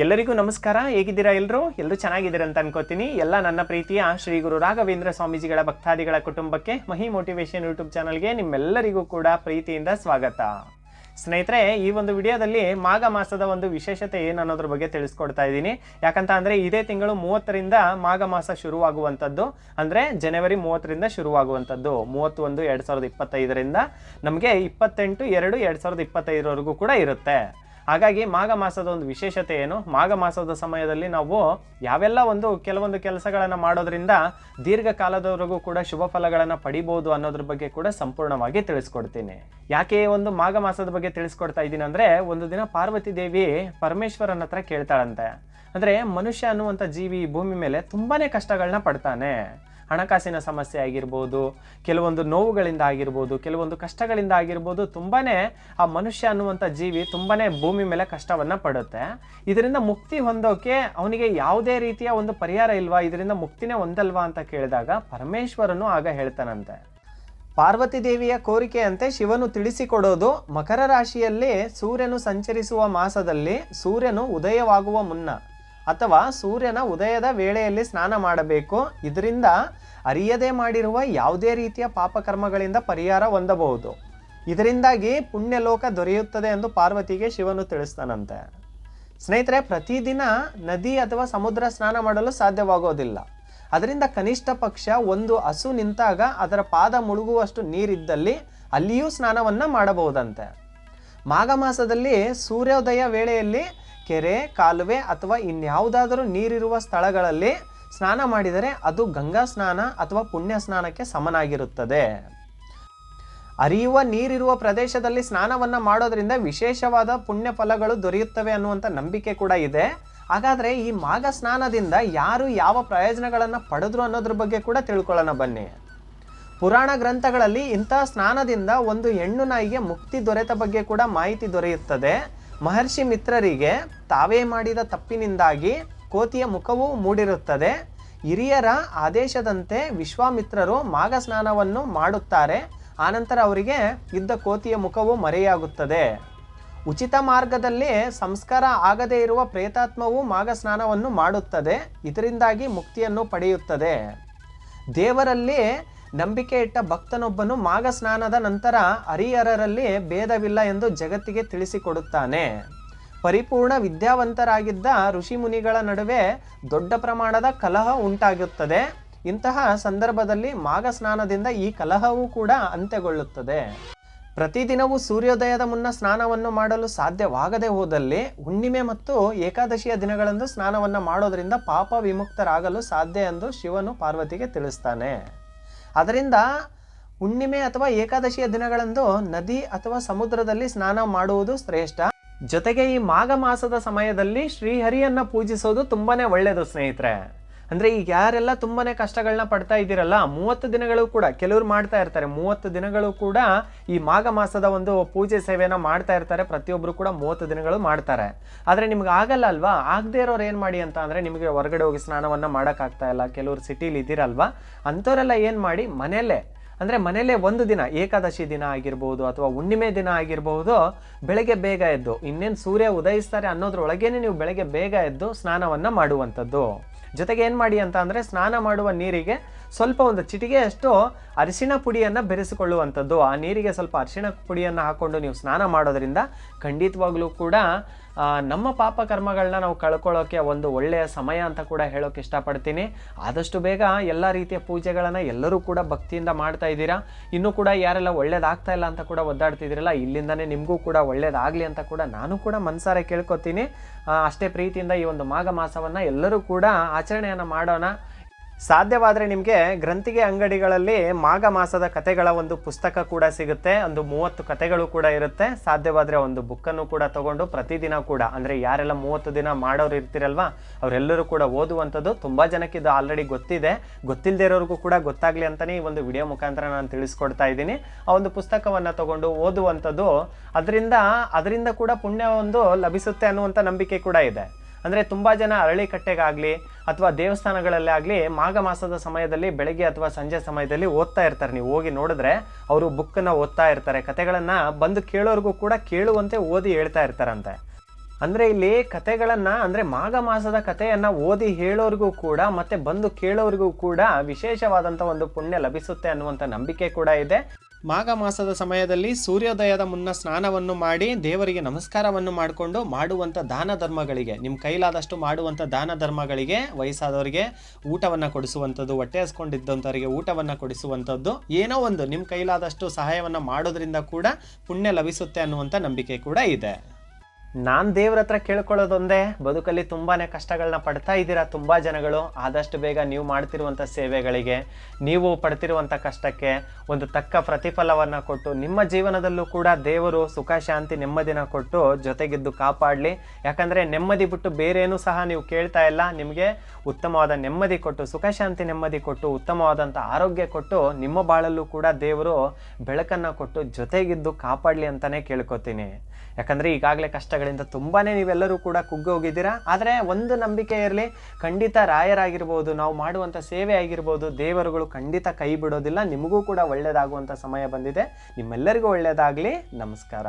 ಎಲ್ಲರಿಗೂ ನಮಸ್ಕಾರ. ಹೇಗಿದ್ದೀರಾ ಎಲ್ಲರೂ ಎಲ್ಲರೂ ಚೆನ್ನಾಗಿದ್ದೀರಾ ಅಂತ ಅನ್ಕೋತೀನಿ. ಎಲ್ಲ ನನ್ನ ಪ್ರೀತಿಯ ಶ್ರೀ ಗುರು ರಾಘವೇಂದ್ರ ಸ್ವಾಮೀಜಿಗಳ ಭಕ್ತಾದಿಗಳ ಕುಟುಂಬಕ್ಕೆ ಮಹಿ ಮೋಟಿವೇಶನ್ ಯೂಟ್ಯೂಬ್ ಚಾನಲ್ಗೆ ನಿಮ್ಮೆಲ್ಲರಿಗೂ ಕೂಡ ಪ್ರೀತಿಯಿಂದ ಸ್ವಾಗತ. ಸ್ನೇಹಿತರೆ, ಈ ಒಂದು ವಿಡಿಯೋದಲ್ಲಿ ಮಾಘ ಮಾಸದ ಒಂದು ವಿಶೇಷತೆ ಏನು ಅನ್ನೋದ್ರ ಬಗ್ಗೆ ತಿಳಿಸ್ಕೊಡ್ತಾ ಇದ್ದೀನಿ. ಯಾಕಂತ ಅಂದರೆ ಇದೇ ತಿಂಗಳು ಮೂವತ್ತರಿಂದ ಮಾಘ ಮಾಸ ಶುರುವಾಗುವಂಥದ್ದು. ಅಂದರೆ ಜನವರಿ ಮೂವತ್ತರಿಂದ ಶುರುವಾಗುವಂಥದ್ದು. ಮೂವತ್ತೊಂದು, ಎರಡು ಸಾವಿರದ ಇಪ್ಪತ್ತೈದರಿಂದ ನಮಗೆ ಇಪ್ಪತ್ತೆಂಟು, ಎರಡು ಎರಡು ಸಾವಿರದ ಇಪ್ಪತ್ತೈದರವರೆಗೂ ಕೂಡ ಇರುತ್ತೆ. ಹಾಗಾಗಿ ಮಾಘ ಮಾಸದ ಒಂದು ವಿಶೇಷತೆ ಏನು? ಮಾಘ ಮಾಸದ ಸಮಯದಲ್ಲಿ ನಾವು ಯಾವೆಲ್ಲ ಒಂದು ಕೆಲವೊಂದು ಕೆಲಸಗಳನ್ನು ಮಾಡೋದ್ರಿಂದ ದೀರ್ಘಕಾಲದವರೆಗೂ ಕೂಡ ಶುಭ ಫಲಗಳನ್ನು ಪಡಿಬೋದು ಅನ್ನೋದ್ರ ಬಗ್ಗೆ ಕೂಡ ಸಂಪೂರ್ಣವಾಗಿ ತಿಳಿಸ್ಕೊಡ್ತೀನಿ. ಯಾಕೆ ಒಂದು ಮಾಘ ಮಾಸದ ಬಗ್ಗೆ ತಿಳಿಸ್ಕೊಡ್ತಾ ಇದ್ದೀನಿ ಅಂದ್ರೆ ಒಂದು ದಿನ ಪಾರ್ವತಿ ದೇವಿ ಪರಮೇಶ್ವರನ ಹತ್ರ ಕೇಳ್ತಾಳಂತೆ. ಅಂದ್ರೆ ಮನುಷ್ಯ ಅನ್ನುವಂಥ ಜೀವಿ ಭೂಮಿ ಮೇಲೆ ತುಂಬಾನೇ ಕಷ್ಟಗಳನ್ನ ಪಡ್ತಾನೆ. ಹಣಕಾಸಿನ ಸಮಸ್ಯೆ ಆಗಿರ್ಬೋದು, ಕೆಲವೊಂದು ನೋವುಗಳಿಂದ ಆಗಿರ್ಬೋದು, ಕೆಲವೊಂದು ಕಷ್ಟಗಳಿಂದ ಆಗಿರ್ಬೋದು ತುಂಬಾ ಆ ಮನುಷ್ಯ ಅನ್ನುವಂಥ ಜೀವಿ ತುಂಬಾ ಭೂಮಿ ಮೇಲೆ ಕಷ್ಟವನ್ನು ಪಡುತ್ತೆ. ಇದರಿಂದ ಮುಕ್ತಿ ಹೊಂದೋಕೆ ಅವನಿಗೆ ಯಾವುದೇ ರೀತಿಯ ಒಂದು ಪರಿಹಾರ ಇಲ್ವಾ? ಇದರಿಂದ ಮುಕ್ತಿನೇ ಹೊಂದಲ್ವಾ ಅಂತ ಕೇಳಿದಾಗ ಪರಮೇಶ್ವರನು ಆಗ ಹೇಳ್ತಾನಂತೆ. ಪಾರ್ವತಿ ದೇವಿಯ ಕೋರಿಕೆಯಂತೆ ಶಿವನು ತಿಳಿಸಿಕೊಡೋದು, ಮಕರ ರಾಶಿಯಲ್ಲಿ ಸೂರ್ಯನು ಸಂಚರಿಸುವ ಮಾಸದಲ್ಲಿ ಸೂರ್ಯನು ಉದಯವಾಗುವ ಮುನ್ನ. ಅಥವಾ ಸೂರ್ಯನ ಉದಯದ ವೇಳೆಯಲ್ಲಿ ಸ್ನಾನ ಮಾಡಬೇಕು. ಇದರಿಂದ ಅರಿಯದೆ ಮಾಡಿರುವ ಯಾವುದೇ ರೀತಿಯ ಪಾಪಕರ್ಮಗಳಿಂದ ಪರಿಹಾರ ಹೊಂದಬಹುದು. ಇದರಿಂದಾಗಿ ಪುಣ್ಯಲೋಕ ದೊರೆಯುತ್ತದೆ ಎಂದು ಪಾರ್ವತಿಗೆ ಶಿವನು ತಿಳಿಸ್ತಾನಂತೆ. ಸ್ನೇಹಿತರೆ, ಪ್ರತಿದಿನ ನದಿ ಅಥವಾ ಸಮುದ್ರ ಸ್ನಾನ ಮಾಡಲು ಸಾಧ್ಯವಾಗೋದಿಲ್ಲ. ಅದರಿಂದ ಕನಿಷ್ಠ ಪಕ್ಷ ಒಂದು ಹಸು ನಿಂತಾಗ ಅದರ ಪಾದ ಮುಳುಗುವಷ್ಟು ನೀರಿದ್ದಲ್ಲಿ ಅಲ್ಲಿಯೂ ಸ್ನಾನವನ್ನ ಮಾಡಬಹುದಂತೆ. ಮಾಘ ಮಾಸದಲ್ಲಿ ಸೂರ್ಯೋದಯ ವೇಳೆಯಲ್ಲಿ ಕೆರೆ, ಕಾಲುವೆ ಅಥವಾ ಇನ್ಯಾವುದಾದರೂ ನೀರಿರುವ ಸ್ಥಳಗಳಲ್ಲಿ ಸ್ನಾನ ಮಾಡಿದರೆ ಅದು ಗಂಗಾ ಸ್ನಾನ ಅಥವಾ ಪುಣ್ಯ ಸ್ನಾನಕ್ಕೆ ಸಮನಾಗಿರುತ್ತದೆ. ಅರಿಯುವ ನೀರಿರುವ ಪ್ರದೇಶದಲ್ಲಿ ಸ್ನಾನವನ್ನು ಮಾಡೋದರಿಂದ ವಿಶೇಷವಾದ ಪುಣ್ಯ ಫಲಗಳು ದೊರೆಯುತ್ತವೆ ಅನ್ನುವಂಥ ನಂಬಿಕೆ ಕೂಡ ಇದೆ. ಹಾಗಾದರೆ ಈ ಮಾಘ ಸ್ನಾನದಿಂದ ಯಾರು ಯಾವ ಪ್ರಯೋಜನಗಳನ್ನು ಪಡೆದ್ರು ಅನ್ನೋದ್ರ ಬಗ್ಗೆ ಕೂಡ ತಿಳ್ಕೊಳ್ಳೋಣ ಬನ್ನಿ. ಪುರಾಣ ಗ್ರಂಥಗಳಲ್ಲಿ ಇಂತಹ ಸ್ನಾನದಿಂದ ಒಂದು ಹೆಣ್ಣು ನಾಯಿಗೆ ಮುಕ್ತಿ ದೊರೆತ ಬಗ್ಗೆ ಕೂಡ ಮಾಹಿತಿ ದೊರೆಯುತ್ತದೆ. ಮಹರ್ಷಿ ಮಿತ್ರರಿಗೆ ತಾವೇ ಮಾಡಿದ ತಪ್ಪಿನಿಂದಾಗಿ ಕೋತಿಯ ಮುಖವು ಮೂಡಿರುತ್ತದೆ. ಹಿರಿಯರ ಆದೇಶದಂತೆ ವಿಶ್ವಾಮಿತ್ರರು ಮಾಘ ಸ್ನಾನವನ್ನು ಮಾಡುತ್ತಾರೆ. ಆನಂತರ ಅವರಿಗೆ ಇದ್ದ ಕೋತಿಯ ಮುಖವು ಮರೆಯಾಗುತ್ತದೆ. ಉಚಿತ ಮಾರ್ಗದಲ್ಲಿ ಸಂಸ್ಕಾರ ಆಗದೇ ಇರುವ ಪ್ರೇತಾತ್ಮವು ಮಾಘ ಸ್ನಾನವನ್ನು ಮಾಡುತ್ತದೆ. ಇದರಿಂದಾಗಿ ಮುಕ್ತಿಯನ್ನು ಪಡೆಯುತ್ತದೆ. ದೇವರಲ್ಲಿ ನಂಬಿಕೆ ಇಟ್ಟ ಭಕ್ತನೊಬ್ಬನು ಮಾಘ ಸ್ನಾನದ ನಂತರ ಹರಿಹರರಲ್ಲಿ ಭೇದವಿಲ್ಲ ಎಂದು ಜಗತ್ತಿಗೆ ತಿಳಿಸಿಕೊಡುತ್ತಾನೆ. ಪರಿಪೂರ್ಣ ವಿದ್ಯಾವಂತರಾಗಿದ್ದ ಋಷಿ ಮುನಿಗಳ ನಡುವೆ ದೊಡ್ಡ ಪ್ರಮಾಣದ ಕಲಹ ಉಂಟಾಗುತ್ತದೆ. ಇಂತಹ ಸಂದರ್ಭದಲ್ಲಿ ಮಾಘ ಸ್ನಾನದಿಂದ ಈ ಕಲಹವೂ ಕೂಡ ಅಂತ್ಯಗೊಳ್ಳುತ್ತದೆ. ಪ್ರತಿದಿನವೂ ಸೂರ್ಯೋದಯದ ಮುನ್ನ ಸ್ನಾನವನ್ನು ಮಾಡಲು ಸಾಧ್ಯವಾಗದೆ ಹೋದಲ್ಲಿ ಹುಣ್ಣಿಮೆ ಮತ್ತು ಏಕಾದಶಿಯ ದಿನಗಳಂದು ಸ್ನಾನವನ್ನು ಮಾಡೋದರಿಂದ ಪಾಪ ವಿಮುಕ್ತರಾಗಲು ಸಾಧ್ಯ ಎಂದು ಶಿವನು ಪಾರ್ವತಿಗೆ ತಿಳಿಸ್ತಾನೆ. ಅದರಿಂದ ಹುಣ್ಣಿಮೆ ಅಥವಾ ಏಕಾದಶಿಯ ದಿನಗಳಂದು ನದಿ ಅಥವಾ ಸಮುದ್ರದಲ್ಲಿ ಸ್ನಾನ ಮಾಡುವುದು ಶ್ರೇಷ್ಠ. ಜೊತೆಗೆ ಈ ಮಾಘ ಮಾಸದ ಸಮಯದಲ್ಲಿ ಶ್ರೀಹರಿಯನ್ನ ಪೂಜಿಸೋದು ತುಂಬಾನೇ ಒಳ್ಳೆಯದು ಸ್ನೇಹಿತರೆ. ಅಂದ್ರೆ ಈಗ ಯಾರೆಲ್ಲ ತುಂಬಾ ಕಷ್ಟಗಳನ್ನ ಪಡ್ತಾ ಇದ್ದೀರಲ್ಲ, ಮೂವತ್ತು ದಿನಗಳು ಕೂಡ, ಕೆಲವರು ಮಾಡ್ತಾ ಇರ್ತಾರೆ, ಮೂವತ್ತು ದಿನಗಳು ಕೂಡ ಈ ಮಾಘ ಮಾಸದ ಒಂದು ಪೂಜೆ ಸೇವೆಯನ್ನು ಮಾಡ್ತಾ ಇರ್ತಾರೆ ಪ್ರತಿಯೊಬ್ಬರು ಕೂಡ ಮೂವತ್ತು ದಿನಗಳು ಮಾಡ್ತಾರೆ. ಆದರೆ ನಿಮ್ಗೆ ಆಗಲ್ಲ ಅಲ್ವಾ? ಆಗದೆ ಇರೋರು ಏನು ಮಾಡಿ ಅಂತ ಅಂದರೆ ನಿಮಗೆ ಹೊರಗಡೆ ಹೋಗಿ ಸ್ನಾನವನ್ನು ಮಾಡೋಕ್ಕಾಗ್ತಾ ಇಲ್ಲ, ಕೆಲವರು ಸಿಟಿಲಿ ಇದ್ದೀರಲ್ವಾ? ಅಂಥವರೆಲ್ಲ ಏನು ಮಾಡಿ ಮನೆಯಲ್ಲೇ, ಅಂದರೆ ಮನೆಯಲ್ಲೇ ಒಂದು ದಿನ, ಏಕಾದಶಿ ದಿನ ಆಗಿರ್ಬೋದು ಅಥವಾ ಹುಣ್ಣಿಮೆ ದಿನ ಆಗಿರ್ಬೋದು, ಬೆಳಗ್ಗೆ ಬೇಗ ಎದ್ದು, ಇನ್ನೇನು ಸೂರ್ಯ ಉದಯಿಸ್ತಾರೆ ಅನ್ನೋದ್ರೊಳಗೇನೆ ನೀವು ಬೆಳಗ್ಗೆ ಬೇಗ ಎದ್ದು ಸ್ನಾನವನ್ನು ಮಾಡುವಂಥದ್ದು. ಜೊತೆಗೆ ಏನು ಮಾಡಿ ಅಂತ ಅಂದರೆ ಸ್ನಾನ ಮಾಡುವ ನೀರಿಗೆ ಸ್ವಲ್ಪ ಒಂದು ಚಿಟಿಗೆಯಷ್ಟು ಅರಿಶಿಣ ಪುಡಿಯನ್ನು ಬೆರೆಸಿಕೊಳ್ಳುವಂಥದ್ದು. ಆ ನೀರಿಗೆ ಸ್ವಲ್ಪ ಅರಿಶಿಣ ಪುಡಿಯನ್ನು ಹಾಕ್ಕೊಂಡು ನೀವು ಸ್ನಾನ ಮಾಡೋದ್ರಿಂದ ಖಂಡಿತವಾಗ್ಲೂ ಕೂಡ ನಮ್ಮ ಪಾಪ ಕರ್ಮಗಳನ್ನ ನಾವು ಕಳ್ಕೊಳ್ಳೋಕ್ಕೆ ಒಂದು ಒಳ್ಳೆಯ ಸಮಯ ಅಂತ ಕೂಡ ಹೇಳೋಕೆ ಇಷ್ಟಪಡ್ತೀನಿ. ಆದಷ್ಟು ಬೇಗ ಎಲ್ಲ ರೀತಿಯ ಪೂಜೆಗಳನ್ನು ಎಲ್ಲರೂ ಕೂಡ ಭಕ್ತಿಯಿಂದ ಮಾಡ್ತಾ ಇದ್ದೀರಾ? ಇನ್ನೂ ಕೂಡ ಯಾರೆಲ್ಲ ಒಳ್ಳೇದಾಗ್ತಾ ಇಲ್ಲ ಅಂತ ಕೂಡ ಒದ್ದಾಡ್ತಿದ್ದೀರಲ್ಲ, ಇಲ್ಲಿಂದನೇ ನಿಮಗೂ ಕೂಡ ಒಳ್ಳೇದಾಗಲಿ ಅಂತ ಕೂಡ ನಾನು ಕೂಡ ಮನಸಾರೆ ಕೇಳ್ಕೊತೀನಿ. ಅಷ್ಟೇ ಪ್ರೀತಿಯಿಂದ ಈ ಒಂದು ಮಾಘ ಮಾಸವನ್ನು ಎಲ್ಲರೂ ಕೂಡ ಆಚರಣೆಯನ್ನು ಮಾಡೋಣ. ಸಾಧ್ಯವಾದರೆ ನಿಮಗೆ ಗ್ರಂಥಿಗೆ ಅಂಗಡಿಗಳಲ್ಲಿ ಮಾಘ ಮಾಸದ ಕತೆಗಳ ಒಂದು ಪುಸ್ತಕ ಕೂಡ ಸಿಗುತ್ತೆ. ಒಂದು ಮೂವತ್ತು ಕತೆಗಳು ಕೂಡ ಇರುತ್ತೆ. ಸಾಧ್ಯವಾದರೆ ಒಂದು ಬುಕ್ಕನ್ನು ಕೂಡ ತಗೊಂಡು ಪ್ರತಿದಿನ ಕೂಡ, ಅಂದರೆ ಯಾರೆಲ್ಲ ಮೂವತ್ತು ದಿನ ಮಾಡೋರು ಇರ್ತಿರಲ್ವಾ, ಅವರೆಲ್ಲರೂ ಕೂಡ ಓದುವಂಥದ್ದು ತುಂಬ ಜನಕ್ಕೆ ಇದು ಆಲ್ರೆಡಿ ಗೊತ್ತಿದೆ. ಗೊತ್ತಿಲ್ಲದೆ ಇರೋರಿಗೂ ಕೂಡ ಗೊತ್ತಾಗಲಿ ಅಂತಲೇ ಈ ಒಂದು ವಿಡಿಯೋ ಮುಖಾಂತರ ನಾನು ತಿಳಿಸ್ಕೊಡ್ತಾ ಇದ್ದೀನಿ. ಆ ಒಂದು ಪುಸ್ತಕವನ್ನು ತಗೊಂಡು ಓದುವಂಥದ್ದು, ಅದರಿಂದ ಅದರಿಂದ ಕೂಡ ಪುಣ್ಯ ಒಂದು ಲಭಿಸುತ್ತೆ ಅನ್ನುವಂಥ ನಂಬಿಕೆ ಕೂಡ ಇದೆ. ಅಂದರೆ ತುಂಬ ಜನ ಅರಳಿಕಟ್ಟೆಗಾಗಲಿ ಅಥವಾ ದೇವಸ್ಥಾನಗಳಲ್ಲೇ ಆಗಲಿ ಮಾಘ ಮಾಸದ ಸಮಯದಲ್ಲಿ ಬೆಳಗ್ಗೆ ಅಥವಾ ಸಂಜೆ ಸಮಯದಲ್ಲಿ ಓದ್ತಾ ಇರ್ತಾರೆ. ನೀವು ಹೋಗಿ ನೋಡಿದ್ರೆ ಅವರು ಬುಕ್ಕನ್ನು ಓದ್ತಾ ಇರ್ತಾರೆ. ಕತೆಗಳನ್ನು ಬಂದು ಕೇಳೋರಿಗೂ ಕೂಡ ಕೇಳುವಂತೆ ಓದಿ ಹೇಳ್ತಾ ಇರ್ತಾರಂತೆ. ಅಂದ್ರೆ ಇಲ್ಲಿ ಕತೆಗಳನ್ನು ಅಂದ್ರೆ ಮಾಘ ಮಾಸದ ಕಥೆಯನ್ನು ಓದಿ ಹೇಳೋರಿಗೂ ಕೂಡ ಮತ್ತೆ ಬಂದು ಕೇಳೋರಿಗೂ ಕೂಡ ವಿಶೇಷವಾದಂತ ಒಂದು ಪುಣ್ಯ ಲಭಿಸುತ್ತೆ ಅನ್ನುವಂಥ ನಂಬಿಕೆ ಕೂಡ ಇದೆ. ಮಾಘ ಮಾಸದ ಸಮಯದಲ್ಲಿ ಸೂರ್ಯೋದಯದ ಮುನ್ನ ಸ್ನಾನವನ್ನು ಮಾಡಿ ದೇವರಿಗೆ ನಮಸ್ಕಾರವನ್ನು ಮಾಡಿಕೊಂಡು ಮಾಡುವಂಥ ದಾನ ಧರ್ಮಗಳಿಗೆ ನಿಮ್ಮ ಕೈಲಾದಷ್ಟು ಮಾಡುವಂಥ ದಾನ ಧರ್ಮಗಳಿಗೆ ವಯಸ್ಸಾದವರಿಗೆ ಊಟವನ್ನು ಕೊಡಿಸುವಂಥದ್ದು, ಹೊಟ್ಟೆ ಹಸ್ಕೊಂಡಿದ್ದಂಥವರಿಗೆ ಊಟವನ್ನು ಕೊಡಿಸುವಂಥದ್ದು, ಏನೋ ಒಂದು ನಿಮ್ಮ ಕೈಲಾದಷ್ಟು ಸಹಾಯವನ್ನು ಮಾಡೋದ್ರಿಂದ ಕೂಡ ಪುಣ್ಯ ಲಭಿಸುತ್ತೆ ಅನ್ನುವಂಥ ನಂಬಿಕೆ ಕೂಡ ಇದೆ. ನಾನು ದೇವ್ರ ಹತ್ರ ಕೇಳ್ಕೊಳ್ಳೋದೊಂದೇ. ಬದುಕಲ್ಲಿ ತುಂಬಾನೇ ಕಷ್ಟಗಳನ್ನ ಪಡ್ತಾ ಇದ್ದೀರಾ ತುಂಬ ಜನಗಳು. ಆದಷ್ಟು ಬೇಗ ನೀವು ಮಾಡ್ತಿರುವಂಥ ಸೇವೆಗಳಿಗೆ, ನೀವು ಪಡ್ತಿರುವಂಥ ಕಷ್ಟಕ್ಕೆ ಒಂದು ತಕ್ಕ ಪ್ರತಿಫಲವನ್ನು ಕೊಟ್ಟು, ನಿಮ್ಮ ಜೀವನದಲ್ಲೂ ಕೂಡ ದೇವರು ಸುಖ, ಶಾಂತಿ, ನೆಮ್ಮದಿನ ಕೊಟ್ಟು ಜೊತೆಗಿದ್ದು ಕಾಪಾಡಲಿ. ಯಾಕಂದರೆ ನೆಮ್ಮದಿ ಬಿಟ್ಟು ಬೇರೇನೂ ಸಹ ನೀವು ಕೇಳ್ತಾ ಇಲ್ಲ. ನಿಮಗೆ ಉತ್ತಮವಾದ ನೆಮ್ಮದಿ ಕೊಟ್ಟು, ಸುಖ, ಶಾಂತಿ, ನೆಮ್ಮದಿ ಕೊಟ್ಟು, ಉತ್ತಮವಾದಂಥ ಆರೋಗ್ಯ ಕೊಟ್ಟು, ನಿಮ್ಮ ಬಾಳಲ್ಲೂ ಕೂಡ ದೇವರು ಬೆಳಕನ್ನು ಕೊಟ್ಟು ಜೊತೆಗಿದ್ದು ಕಾಪಾಡಲಿ ಅಂತಲೇ ಕೇಳ್ಕೊತೀನಿ. ಯಾಕಂದರೆ ಈಗಾಗಲೇ ಕಷ್ಟಗಳಿಂದ ತುಂಬಾ ನೀವೆಲ್ಲರೂ ಕೂಡ ಕುಗ್ಗೋಗಿದ್ದೀರಾ ಆದರೆ ಒಂದು ನಂಬಿಕೆ ಇರಲಿ, ಖಂಡಿತ ರಾಯರಾಗಿರ್ಬೋದು, ನಾವು ಮಾಡುವಂಥ ಸೇವೆ ಆಗಿರ್ಬೋದು, ದೇವರುಗಳು ಖಂಡಿತ ಕೈ ಬಿಡೋದಿಲ್ಲ, ನಿಮಗೂ ಕೂಡ ಒಳ್ಳೆಯದಾಗುವಂಥ ಸಮಯ ಬಂದಿದೆ. ನಿಮ್ಮೆಲ್ಲರಿಗೂ ಒಳ್ಳೆಯದಾಗಲಿ ನಮಸ್ಕಾರ.